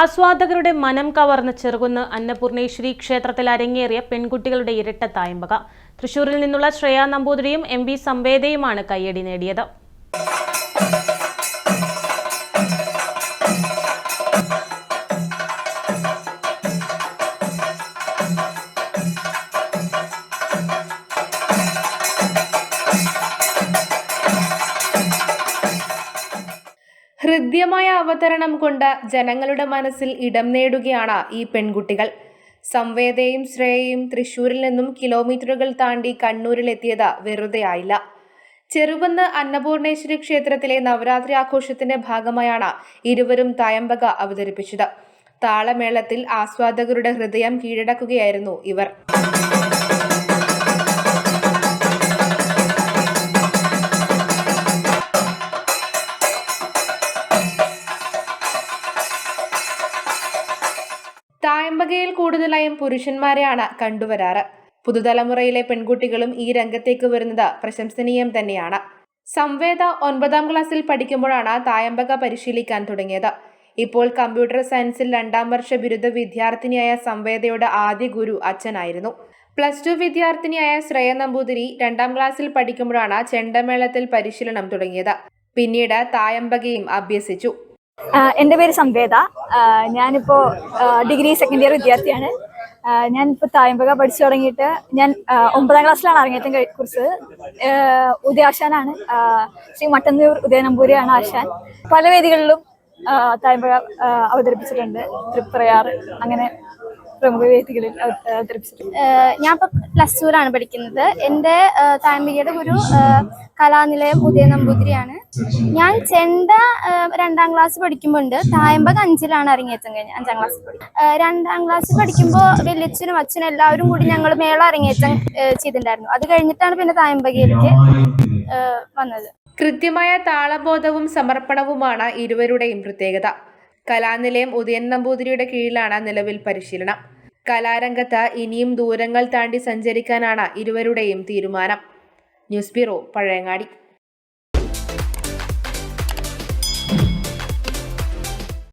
ആസ്വാദകരുടെ മനം കവർന്ന് ചെറുകുന്ന് അന്നപൂർണേശ്വരി ക്ഷേത്രത്തിൽ അരങ്ങേറിയ പെൺകുട്ടികളുടെ ഇരട്ട തായമ്പക. തൃശൂരിൽ നിന്നുള്ള ശ്രേയ നമ്പൂതിരിയും എം വി സംവേദയുമാണ് കയ്യടി നേടിയത്. ഹൃദ്യമായ അവതരണം കൊണ്ട് ജനങ്ങളുടെ മനസ്സിൽ ഇടം നേടുകയാണ് ഈ പെൺകുട്ടികൾ. സംവേദയും ശ്രേയയും തൃശൂരിൽ നിന്നും കിലോമീറ്ററുകൾ താണ്ടി കണ്ണൂരിലെത്തിയത് വെറുതെ ആയില്ല ചെറുവന്ന് അന്നപൂർണേശ്വരി ക്ഷേത്രത്തിലെ നവരാത്രി ആഘോഷത്തിന്റെ ഭാഗമായാണ് ഇരുവരും തായമ്പക അവതരിപ്പിച്ചത്. താളമേളത്തിൽ ആസ്വാദകരുടെ ഹൃദയം കീഴടക്കുകയായിരുന്നു ഇവർ. തായമ്പകയിൽ കൂടുതലായും പുരുഷന്മാരെയാണ് കണ്ടുവരാറ്. പുതുതലമുറയിലെ പെൺകുട്ടികളും ഈ രംഗത്തേക്ക് വരുന്നത് പ്രശംസനീയം തന്നെയാണ്. സംവേദ ഒൻപതാം ക്ലാസ്സിൽ പഠിക്കുമ്പോഴാണ് തായമ്പക പരിശീലിക്കാൻ തുടങ്ങിയത്. ഇപ്പോൾ കമ്പ്യൂട്ടർ സയൻസിൽ രണ്ടാം വർഷ ബിരുദ വിദ്യാർത്ഥിനിയായ സംവേദയുടെ ആദ്യ ഗുരു അച്ഛനായിരുന്നു. പ്ലസ് ടു വിദ്യാർത്ഥിനിയായ ശ്രേയ നമ്പൂതിരി രണ്ടാം ക്ലാസ്സിൽ പഠിക്കുമ്പോഴാണ് ചെണ്ടമേളത്തിൽ പരിശീലനം തുടങ്ങിയത്. പിന്നീട് തായമ്പകയും അഭ്യസിച്ചു. എന്റെ പേര് സംവേദ. ഞാനിപ്പോ ഡിഗ്രി സെക്കൻഡ് ഇയർ വിദ്യാർത്ഥിയാണ്. ഞാനിപ്പോൾ തായമ്പക പഠിച്ചു തുടങ്ങിയിട്ട് ഞാൻ ഒമ്പതാം ക്ലാസ്സിലാണ് അരങ്ങേറ്റം കുറിച്ച് ഉദയാശാനാണ് ശ്രീ മട്ടന്നൂർ ഉദയനമ്പൂരിയാണ് ആശാൻ. പല വേദികളിലും തായമ്പക അവതരിപ്പിച്ചിട്ടുണ്ട്. തൃപ്രയാർ അങ്ങനെ പ്രമുഖ വേദികളിൽ അവ- അവതരിപ്പിച്ചിട്ടുണ്ട്. ഞാൻ ഇപ്പൊ പ്ലസ് ടുവിലാണ് പഠിക്കുന്നത്. എന്റെ താമ്പികയുടെ ഒരു ഗുരു കലാനിലയം ഉദയ നമ്പൂതിരിയാണ്. ഞാൻ ചെണ്ട രണ്ടാം ക്ലാസ് പഠിക്കുമ്പോണ്ട്. തായമ്പക അഞ്ചിലാണ് അരങ്ങേറ്റം കഴിഞ്ഞത് അഞ്ചാം ക്ലാസ് രണ്ടാം ക്ലാസ് പഠിക്കുമ്പോൾ വലിയച്ഛനും അച്ഛനും എല്ലാവരും കൂടി ഞങ്ങൾ മേള അരങ്ങേറ്റം ചെയ്തിട്ടുണ്ടായിരുന്നു. അത് കഴിഞ്ഞിട്ടാണ് പിന്നെ തായമ്പകയിലേക്ക് വന്നത്. കൃത്യമായ താളബോധവും സമർപ്പണവുമാണ് ഇരുവരുടെയും പ്രത്യേകത. കലാനിലയം ഉദയൻ നമ്പൂതിരിയുടെ കീഴിലാണ് നിലവിൽ പരിശീലനം. കലാരംഗത്ത് ഇനിയും ദൂരങ്ങൾ താണ്ടി സഞ്ചരിക്കാനാണ് ഇരുവരുടെയും തീരുമാനം. News bureau Pazhayangadi.